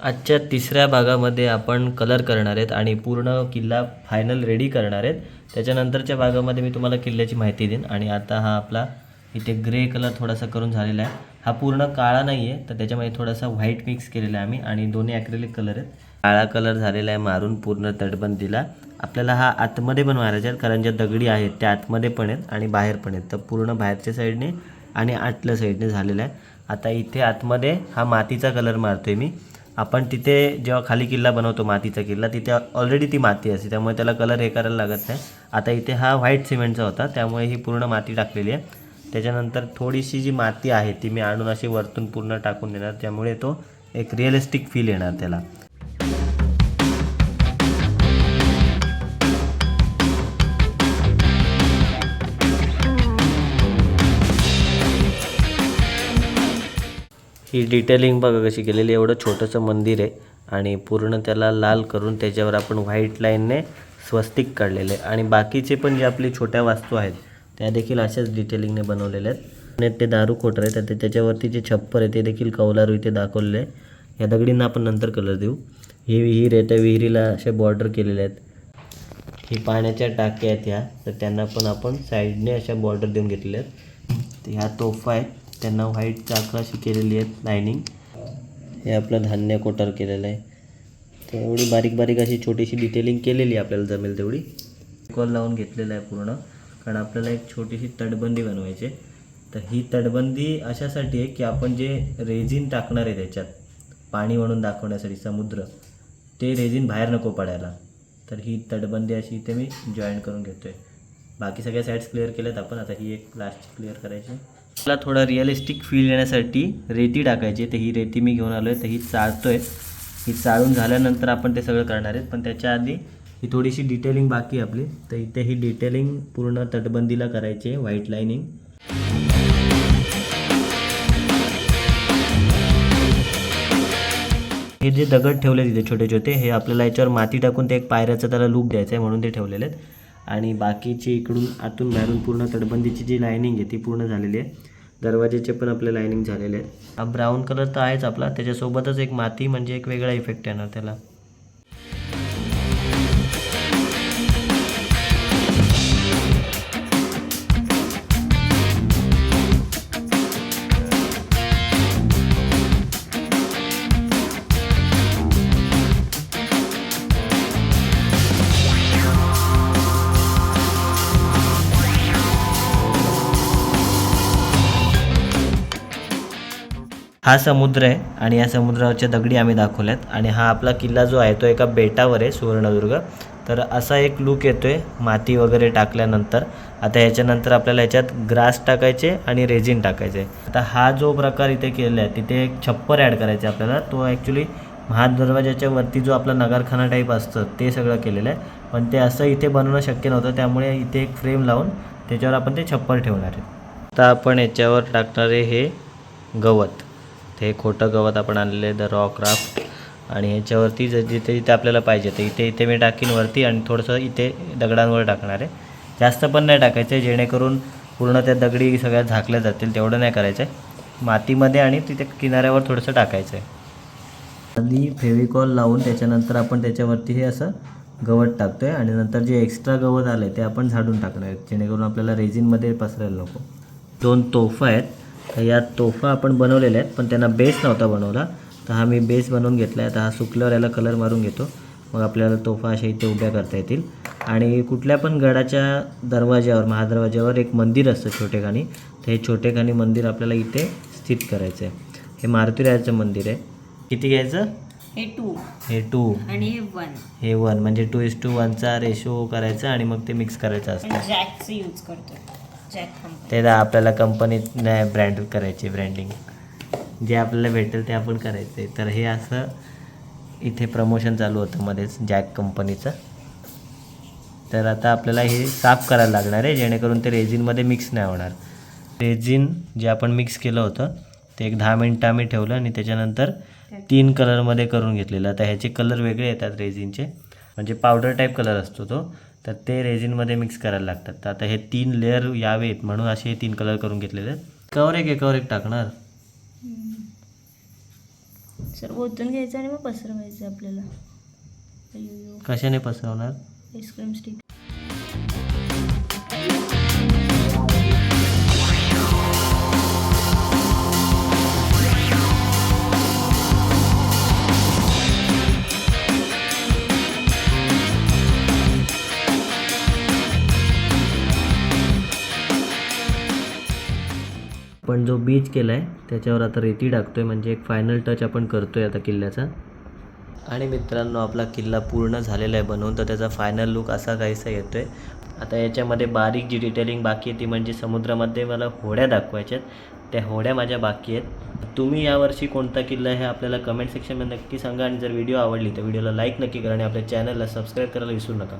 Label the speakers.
Speaker 1: आजच्या तिसऱ्या भागामध्ये आपण कलर करणार आहेत आणि पूर्ण किल्ला फायनल रेडी करणार आहेत. त्याच्यानंतरच्या भागामध्ये मी तुम्हाला किल्ल्याची माहिती देईन आणि आता हा आपला इथे ग्रे कलर थोडासा करून झालेला आहे. हा पूर्ण काळा नाही आहे तर त्याच्यामध्ये थोडासा व्हाईट मिक्स केलेला आहे आम्ही आणि दोन्ही ॲक्रेलिक कलर आहेत. काळा कलर झालेला आहे मारून पूर्ण तटबंदीला. आपल्याला हा आतमध्ये पण मारायचा आहे कारण ज्या दगडी आहेत त्या आतमध्ये पण आहेत आणि बाहेर पण आहेत. तर पूर्ण बाहेरच्या साईडने आणि आतल्या साईडने झालेला आहे. आता इथे आतमध्ये हा मातीचा कलर मारतोय मी. आपण तिथे जेव्हा खाली किल्ला बनवतो मातीचा किल्ला तिथे ऑलरेडी ती माती असते. त्यामुळे त्याला कलर हे करायला लागत नाही. आता इथे हा व्हाईट सिमेंटचा होता. त्यामुळे ही पूर्ण माती टाकलेली आहे. त्याच्यानंतर थोडीशी जी माती आहे ती मी आणून अशी वरतून पूर्ण टाकून देणार. त्यामुळे तो एक रिअलिस्टिक फील येणार त्याला. ही डिटेलिंग बघा कशी केलेली एवढं छोटंसं मंदिर आहे आणि पूर्ण त्याला लाल करून त्याच्यावर आपण व्हाईट लाईनने स्वस्तिक काढलेले आहे. आणि बाकीचे पण जे आपली छोट्या वास्तू आहेत त्या देखील अशाच डिटेलिंगने बनवलेल्या आहेत. आणि ते दारू कोटर आहे तर ते त्याच्यावरती जे छप्पर आहे ते देखील कौलारू इथे दाखवलेले आहे. या दगडींना आपण नंतर कलर देऊ. ही विहीर आहे त्या विहिरीला असे बॉर्डर केलेले आहेत. ही पाण्याच्या टाक्या आहेत ह्या तर त्यांना पण आपण साईडने अशा बॉर्डर देऊन घेतलेल्या आहेत. ह्या तोफा आहेत त्यांना व्हाईट चाकं अशी केलेली आहेत लायनिंग हे आपलं धान्य कोटर केलेलं आहे. तर एवढी बारीक बारीक अशी छोटीशी डिटेलिंग केलेली आहे आपल्याला जमेल तेवढी. कॉल लावून घेतलेलं आहे पूर्ण. कारण आपल्याला एक छोटीशी तटबंदी बनवायची तर ही तटबंदी अशासाठी आहे की आपण जे रेझिन टाकणार आहे त्याच्यात पाणी म्हणून दाखवण्यासाठी समुद्र ते रेझिन बाहेर नको पडायला. तर ही तटबंदी अशी इथे मी जॉईन करून घेतो आहे बाकी सगळ्या साईड्स क्लिअर केल्यात आपण. आता ही एक लास्ट क्लिअर करायची मला थोडं रिअलिस्टिक फील येण्यासाठी रेती टाकायची तर ही रेती मी घेऊन आलो आहे तर ही चाळतो आहे ही चाळून झाल्यानंतर आपण ते सगळं करणार आहेत. पण त्याच्या आधी ही थोडीशी डिटेलिंग बाकी आहे आपली. तर इथे ही डिटेलिंग पूर्ण तटबंदीला करायची आहे. व्हाईट लाईनिंग हे जे दगड ठेवले तिथे छोटे छोटे हे आपल्याला याच्यावर माती टाकून ते एक पायऱ्याचं त्याला लूक द्यायचं आहे म्हणून ते ठेवलेले आहेत. आणि बाकीची इकडून आतून बाहेरून पूर्ण तटबंदीची जी लायनिंग आहे ती पूर्ण झालेली आहे. दरवाजेचे पण आपले लायनिंग झालेले आहेत. हा ब्राऊन कलर तर आहेच आपला. त्याच्यासोबतच एक माती म्हणजे एक वेगळा इफेक्ट येणार त्याला. हा समुद्र आहे आणि या समुद्राच्या दगडी आम्ही दाखवल्यात आणि हा आपला किल्ला जो आहे तो एका बेटावर आहे सुवर्णदुर्ग. तर असा एक लूक आहे माती वगैरे टाकल्यानंतर. आता ह्याच्यानंतर आपल्याला ह्याच्यात ग्रास टाकायचे आणि रेझिन टाकायचे. आता हा जो प्रकार इथे केलेला आहे तिथे एक छप्पर ॲड करायचे आपल्याला. तो ॲक्च्युली महादरवाजाच्या वरती जो आपला नगारखाना टाईप असतं ते सगळं केलेलं आहे. पण ते असं इथे बनवणं शक्य नव्हतं त्यामुळे इथे एक फ्रेम लावून त्याच्यावर आपण ते छप्पर ठेवणार आहे. आता आपण याच्यावर टाकणारे हे गवत. ते खोटं गवत आपण आणलेलं आहे द रॉ क्राफ्ट आणि ह्याच्यावरती ज जिथे जिथे आपल्याला पाहिजे ते इथे इथे मी टाकीन वरती आणि थोडंसं इथे दगडांवर टाकणार आहे. जास्त पण नाही टाकायचं आहे जेणेकरून पूर्ण त्या दगडी सगळ्या झाकल्या जातील तेवढं नाही करायचं आहे. मातीमध्ये आणि तिथे किनाऱ्यावर थोडंसं टाकायचं आहे. आधी फेविकॉल लावून त्याच्यानंतर आपण त्याच्यावरती हे असं गवत टाकतो आहे आणि नंतर जे एक्स्ट्रा गवत आलं आहे ते आपण झाडून टाकणार आहेत जेणेकरून आपल्याला रेझिनमध्ये पसरायला नको. दोन तोफा आहेत. तर या तोफा आपण बनवलेल्या आहेत पण त्यांना बेस नव्हता बनवला. तर हा मी बेस बनवून घेतला आहे आता हा सुकल्यावर याला कलर मारून घेतो. मग आपल्याला तोफा अशा इथे उभ्या करता येतील. आणि कुठल्या पण गडाच्या दरवाज्यावर महादरवाज्यावर एक मंदिर असतं छोटेखानी. तर हे छोटेखानी मंदिर आपल्याला इथे स्थित करायचं आहे. हे मारुतीरायाचं मंदिर आहे. किती घ्यायचं?
Speaker 2: हे टू
Speaker 1: हे टू
Speaker 2: आणि हे वन
Speaker 1: हे वन म्हणजे टू इज टू वनचा रेशो करायचा आणि मग ते मिक्स करायचं असतं.
Speaker 2: जॅकचं यूज कंपनी
Speaker 1: ते दा आपल्याला कंपनीत नाही ब्रँड करायची ब्रँडिंग जे आपल्याला भेटेल ते आपण करायचे. तर हे असं इथे प्रमोशन चालू होतं मध्येच जॅक कंपनीचं तर आता आपल्याला हे साफ करायला लागणार आहे जेणेकरून ते रेझिनमध्ये मिक्स नाही होणार. रेझिन जे आपण मिक्स केलं होतं ते एक दहा मिनटं आम्ही ठेवलं आणि त्याच्यानंतर तीन कलरमध्ये करून घेतलेलं. आता ह्याचे कलर वेगळे येतात रेझिनचे म्हणजे पावडर टाईप कलर असतो तो. तर ते रेझिनमध्ये मिक्स करायला लागतात. तर आता हे तीन लेअर यावेत म्हणून असे हे तीन कलर करून घेतलेले आहेत. एकावर एक एकावर एक टाकणार.
Speaker 3: सर्व ओतून घ्यायचं आणि मग पसरवायचं आपल्याला.
Speaker 1: कशाने पसरवणार?
Speaker 3: आईस्क्रीम स्टिक
Speaker 1: पण जो बीच केला आहे त्याच्यावर आता रेती टाकतो आहे म्हणजे एक फायनल टच आपण करतो आहे आता किल्ल्याचा. आणि मित्रांनो आपला किल्ला पूर्ण झालेला आहे बनवून तर त्याचा फायनल लुक असा काहीसा येतो आहे आता याच्यामध्ये बारीक जी डिटेलिंग बाकी आहे ती म्हणजे समुद्रामध्ये मला होड्या दाखवायच्या आहेत. त्या होड्या माझ्या बाकी आहेत. तुम्ही यावर्षी कोणता किल्ला हे आपल्याला कमेंट सेक्शनमध्ये नक्की सांगा. आणि जर व्हिडिओ आवडली तर व्हिडिओला लाईक नक्की करा आणि आपल्या चॅनलला सबस्क्राईब करायला विसरू नका.